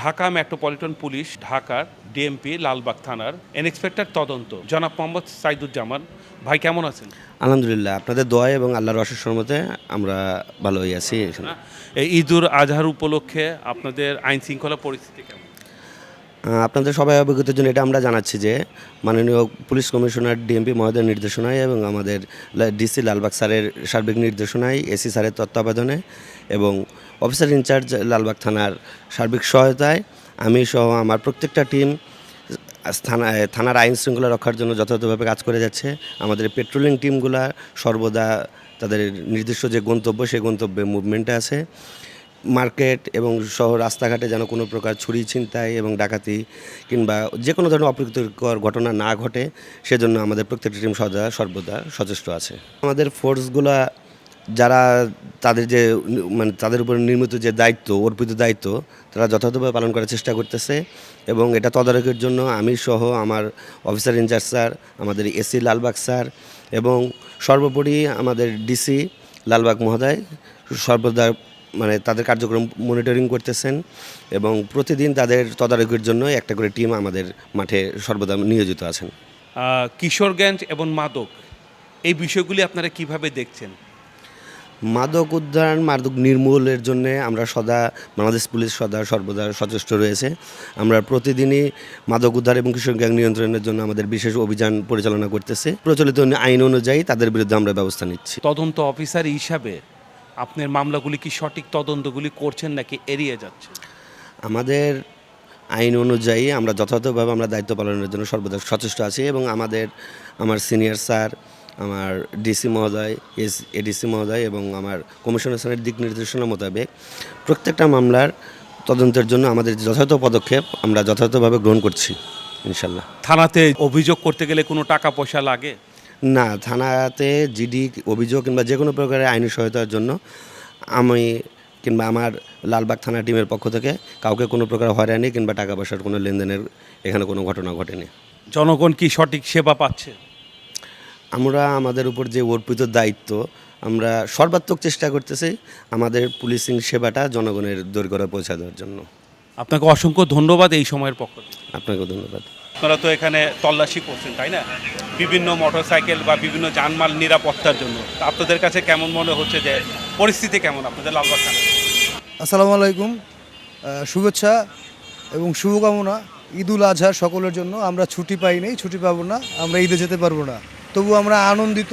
Dhaka metropolitan police ঢাকার DMP Lalbagh থানার inspector তদন্ত। জনাব মোহাম্মদ সাইদুজ্জামান ভাই কেমন আছেন? আলহামদুলিল্লাহ আপনাদের দোয়া এবং আল্লাহর অশেষ মতে আমরা ভালোই আছি এখানে এই ঈদুল আজহার উপলক্ষে আপনাদের আইন শৃঙ্খলা পরিস্থিতি কেমন? আপনাদের সবাই অবগতের জন্য এটা আমরা জানাচ্ছি যে মাননীয় পুলিশ কমিশনার ডিএমপি মহোদয়ের নির্দেশনায় এবং আমাদের ডিসি লালবাগ স্যারের সার্বিক নির্দেশনায় এসি স্যারের তত্ত্বাবধানে এবং অফিসার ইনচার্জ লালবাগ থানার সার্বিক সহায়তায় আমি সহ আমার প্রত্যেকটা টিম থানা থানার আইন শৃঙ্খলা রক্ষার জন্য যথাযথভাবে কাজ করে যাচ্ছে। আমাদের পেট্রোলিং টিমগুলা সর্বদা তাদের নির্দিষ্ট যে গন্তব্য, সেই গন্তব্যে মুভমেন্টে আছে। মার্কেট এবং শহর রাস্তাঘাটে যেন কোনো প্রকার ছুরি ছিনতাই এবং ডাকাতি কিংবা যে কোনো ধরনের অপ্রীতিকর ঘটনা না ঘটে, সেজন্য আমাদের প্রত্যেকটা টিম সদা সর্বদা সচেষ্ট আছে। আমাদের ফোর্সগুলা যারা তাদের যে মানে তাদের উপর নির্মিত যে দায়িত্ব, অর্পিত দায়িত্ব, তারা যথাযথভাবে পালন করার চেষ্টা করতেছে এবং এটা তদারকির জন্য আমি সহ আমার অফিসার ইনচার্জ স্যার আমাদের এসি লালবাগ স্যার এবং সর্বোপরি আমাদের ডিসি লালবাগ মহোদয় সর্বদা মানে তাদের কার্যক্রম মনিটরিং করতেছেন এবং প্রতিদিন তাদের তদারকির জন্য একটা করে টিম আমাদের মাঠে সর্বদা নিয়োজিত আছেন। কিশোরগঞ্জ এবং মাদক এই বিষয়গুলি আপনারা কীভাবে দেখছেন? মাদক উদ্ধার মাদক নির্মূলের জন্য আমরা সদা বাংলাদেশ পুলিশ সদা সর্বদা সচেষ্ট রয়েছে। আমরা প্রতিদিনই মাদক উদ্ধার এবং কিশোর গ্যাং নিয়ন্ত্রণের জন্য আমাদের বিশেষ অভিযান পরিচালনা করতেছে। প্রচলিত আইন অনুযায়ী তাদের বিরুদ্ধে আমরা ব্যবস্থা নিচ্ছি। তদন্ত অফিসার হিসাবে আপনার মামলাগুলি কি সঠিক তদন্তগুলি করছেন নাকি এড়িয়ে যাচ্ছে আমাদের আইন অনুযায়ী আমরা যথাযথভাবে আমরা দায়িত্ব পালনের জন্য সর্বদা সচেষ্ট আছি এবং আমাদের আমার সিনিয়র স্যার আমার ডিসি মহোদয় এস এডিসি মহোদয় এবং আমার কমিশনার স্যারের দিক নির্দেশনা মোতাবেক প্রত্যেকটা মামলার তদন্তের জন্য আমাদের যথাযথ পদক্ষেপ আমরা যথাযথভাবে গ্রহণ করছি ইনশাল্লাহ। থানাতে অভিযোগ করতে গেলে কোনো টাকা পয়সা লাগে? না থানাতে জিডি অভিযোগ কিংবা যে কোনো প্রকারের আইনি সহায়তার জন্য আমি কিংবা আমার লালবাগ থানা টিমের পক্ষ থেকে কাউকে কোনো প্রকার হয়রানি কিংবা টাকা পয়সার কোনো লেনদেনের এখানে কোনো ঘটনা ঘটেনি। জনগণ কি সঠিক সেবা পাচ্ছে? আমরা আমাদের উপর যে অর্পিত দায়িত্ব আমরা সর্বাত্মক চেষ্টা করতেছি আমাদের পুলিশিং সেবাটা জনগণের দোরগোড়া পৌঁছে দেওয়ার জন্য। আপনাকে অসংখ্য ধন্যবাদ এই সময়ের পক্ষ থেকে। আপনাকে ধন্যবাদ। আপনারা তো এখানে তল্লাশি করছেন তাই না? বিভিন্ন মোটরসাইকেল বা বিভিন্ন যানমাল নিরাপত্তার জন্য। আপনাদের কাছে কেমন মনে হচ্ছে যে পরিস্থিতি কেমন আপনাদের লালবাগ থানা আসসালামু আলাইকুম শুভেচ্ছা এবং শুভকামনা। ঈদুল আজহা সকলের জন্য। আমরা ছুটি পাই নাই ছুটি পাবো না আমরা ঈদে যেতে পারব না। তবু আমরা আনন্দিত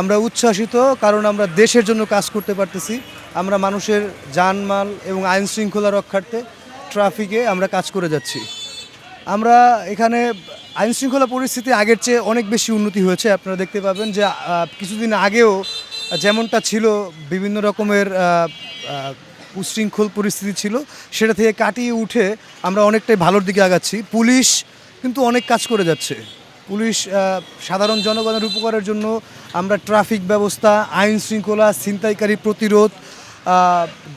আমরা উচ্ছ্বাসিত কারণ আমরা দেশের জন্য কাজ করতে পারতেছি। আমরা মানুষের জানমাল এবং আইন শৃঙ্খলা রক্ষার্থে ট্রাফিকে আমরা কাজ করে যাচ্ছি। আমরা এখানে আইন শৃঙ্খলা পরিস্থিতি আগের চেয়ে অনেক বেশি উন্নতি হয়েছে। আপনারা দেখতে পাবেন যে কিছুদিন আগেও যেমনটা ছিল, বিভিন্ন রকমের উশৃঙ্খল পরিস্থিতি ছিল, সেটা থেকে কাটিয়ে উঠে আমরা অনেকটাই ভালোর দিকে আগাচ্ছি। পুলিশ কিন্তু অনেক কাজ করে যাচ্ছে। পুলিশ সাধারণ জনগণের উপকারের জন্য আমরা ট্রাফিক ব্যবস্থা আইন শৃঙ্খলা ছিনতাইকারী প্রতিরোধ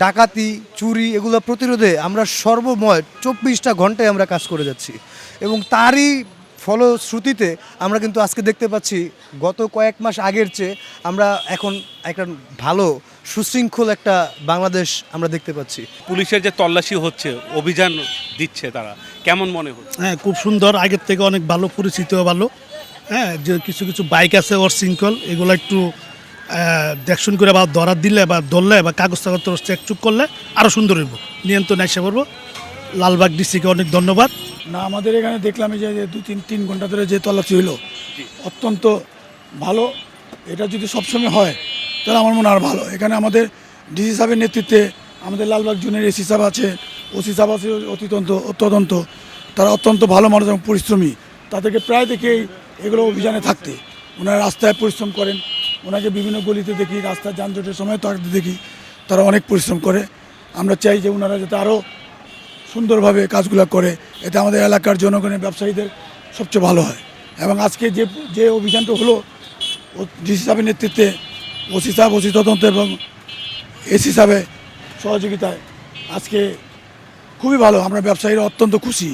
ডাকাতি চুরি এগুলো প্রতিরোধে আমরা সর্বময় চব্বিশটা ঘন্টায় আমরা কাজ করে যাচ্ছি। এবং তারই ফলশ্রুতিতে আমরা কিন্তু আজকে দেখতে পাচ্ছি গত কয়েক মাস আগের চেয়ে আমরা এখন একটা ভালো সুশৃঙ্খল একটা বাংলাদেশ আমরা দেখতে পাচ্ছি। পুলিশের যে তল্লাশি হচ্ছে অভিযান দিচ্ছে তারা কেমন মনে হচ্ছে? হ্যাঁ খুব সুন্দর। আগের থেকে অনেক ভালো পরিচিতিও ভালো। হ্যাঁ যে কিছু কিছু বাইক আছে ওর শৃঙ্খল এগুলো একটু দেখশুন করে বা ধরা দিলে বা ধরলে বা কাগজ কাগজ চেক চুক করলে আরও সুন্দর হইব। নিয়ন্ত্রণ এসে পড়ব। লালবাগ ডিস্ট্রিক্টে অনেক ধন্যবাদ। না আমাদের এখানে দেখলাম এই যে দু তিন তিন ঘণ্টা ধরে যে তল্লাশি হলো অত্যন্ত ভালো। এটা যদি সবসময় হয় তাহলে আমার মনে হয় আরও ভালো। এখানে আমাদের ডিসি সাহেবের নেতৃত্বে আমাদের লালবাগ জুনের এসি সাহেব আছে ওসি সাহেব আছে অতিতন্ত তদন্ত তারা অত্যন্ত ভালো মানুষ এবং পরিশ্রমী। তাদেরকে প্রায় দেখেই এগুলো অভিযানে থাকতে। ওনারা রাস্তায় পরিশ্রম করেন। ওনাকে বিভিন্ন গলিতে দেখি, রাস্তার যানজটের সময় থাকতে দেখি। তারা অনেক পরিশ্রম করে। আমরা চাই যে ওনারা যাতে আরও সুন্দরভাবে কাজগুলো করে। এতে আমাদের এলাকার জনগণের ব্যবসায়ীদের সবচেয়ে ভালো হয়। এবং আজকে যে যে অভিযানটা হলো ডিসি সাহেবের নেতৃত্বে ওসি সাহেব, ওসি তদন্ত এবং এসি সাহেবে সহযোগিতায় আজকে খুবই ভালো। আমরা ব্যবসায়ীরা অত্যন্ত খুশি।